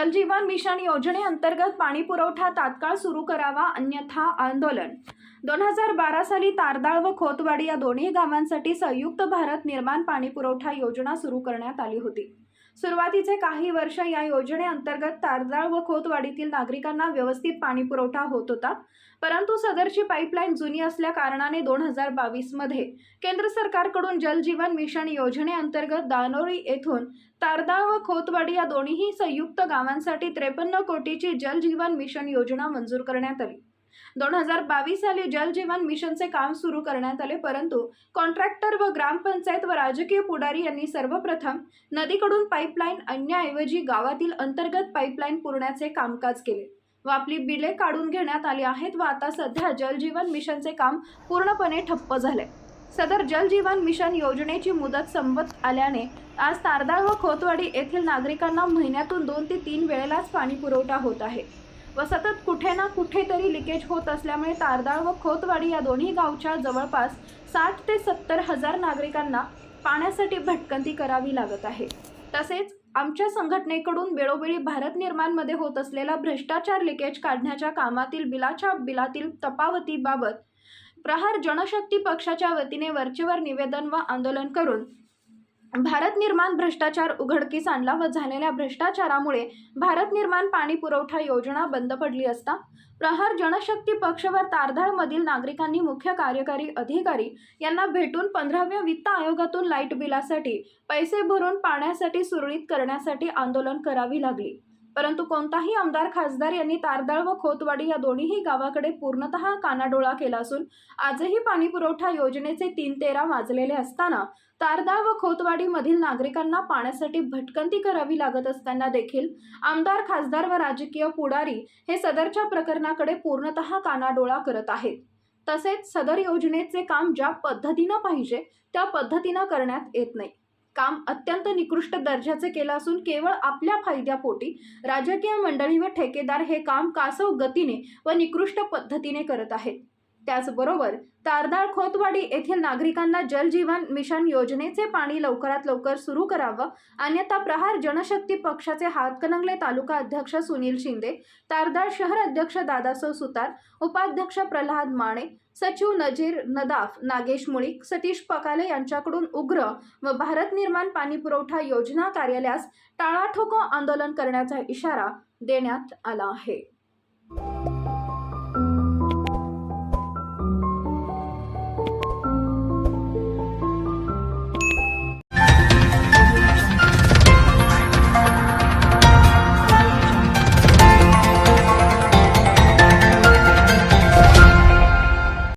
जलजीवन mission योजनेअंतर्गत पाणी पुरवठा तात्काळ सुरू करावा अन्यथा आंदोलन. दोन हजार बारा साली तारदाळ व खोतवाडी या दोन्ही गावांसाठी संयुक्त भारत निर्माण पाणी पुरवठा योजना सुरू करण्यात आली होती. सुरुवातीचे काही वर्ष या योजनेअंतर्गत तारदाळ व खोतवाडीतील नागरिकांना व्यवस्थित पाणी पुरवठा होत होता. परंतु सदरची पाईपलाईन जुनी असल्या कारणाने दोन हजार बावीसमध्ये केंद्र सरकारकडून जलजीवन मिशन योजनेअंतर्गत दानोरी येथून तारदाळ व खोतवाडी या दोन्ही संयुक्त गावांसाठी त्रेपन्न कोटीची जलजीवन मिशन योजना मंजूर करण्यात आली. दोन हजार बावीस साली जलजीवन मिशनचे काम सुरू करण्यात आले परंतु कॉन्ट्रॅक्टर व ग्रामपंचायत व राजकीय पुढारी यांनी सर्वप्रथम नदीकडून पाईपलाईन आणण्याऐवजी गावातील अंतर्गत पाईपलाईन पुरण्याचे कामकाज केले व आपली बिले काढून घेण्यात आली आहेत व आता सध्या जलजीवन मिशनचे काम पूर्णपणे ठप्प झाले. सदर जलजीवन मिशन योजनेची मुदत संपत आल्याने आज तारदाळ व खोतवाडी येथील नागरिकांना महिन्यातून दोन ते तीन वेळेलाच पाणी पुरवठा होत आहे. व सतत कुठे ना कुठेतरी लिकेज होत असल्यामुळे तारदाळ व खोतवाडी या दोन्ही गावच्या जवळपास साठ ते सत्तर हजार नागरिकांना पाण्यासाठी भटकंती करावी लागत आहे. तसेच आमच्या संघटनेकडून वेळोवेळी भारत निर्माणमध्ये होत असलेला भ्रष्टाचार लिकेज काढण्याच्या कामातील बिलाच्या बिलातील तपावतीबाबत प्रहार जनशक्ती पक्षाच्या वतीने वरचेवर निवेदन व आंदोलन करून भारत निर्माण भ्रष्टाचार उघडकीस आणला व झालेल्या भ्रष्टाचारामुळे भारत निर्माण पाणी पुरवठा योजना बंद पडली असता प्रहार जनशक्ती पक्ष व तारधाळमधील नागरिकांनी मुख्य कार्यकारी अधिकारी यांना भेटून पंधराव्या वित्त आयोगातून लाइट बिलासाठी पैसे भरून पाण्यासाठी सुरळीत करण्यासाठी आंदोलन करावी लागली. परंतु कोणताही आमदार खासदार यांनी तारदाळ व खोतवाडी या दोन्हीही गावाकडे पूर्णतः कानाडोळा केला असून आजही पाणी पुरवठा योजनेचे तीन तेरा वाजलेले असताना तारदाळ व खोतवाडीमधील नागरिकांना पाण्यासाठी भटकंती करावी लागत असताना देखील आमदार खासदार व राजकीय पुढारी हे सदरच्या प्रकरणाकडे पूर्णतः कानाडोळा करत आहेत. तसेच सदर योजनेचे काम ज्या पद्धतीनं पाहिजे त्या पद्धतीनं करण्यात येत नाही. काम अत्यंत निकृष्ट दर्जाचे केलं असून केवळ आपल्या फायद्यापोटी राजकीय मंडळी व ठेकेदार हे काम कासव गतीने व निकृष्ट पद्धतीने करत आहेत. त्याचबरोबर तारदाळ खोतवाडी येथील नागरिकांना जलजीवन मिशन योजनेचे पाणी लवकरात लवकर सुरू करावं. अन्यथा प्रहार जनशक्ती पक्षाचे हातकणंगले तालुका अध्यक्ष सुनील शिंदे तारदाळ शहर अध्यक्ष दादासो सुतार उपाध्यक्ष प्रल्हाद माने सचिव नजीर नदाफ नागेश मुळीक सतीश पकाले यांच्याकडून उग्र व भारत निर्माण पाणी पुरवठा योजना कार्यालयास टाळाठोको आंदोलन करण्याचा इशारा देण्यात आला आहे.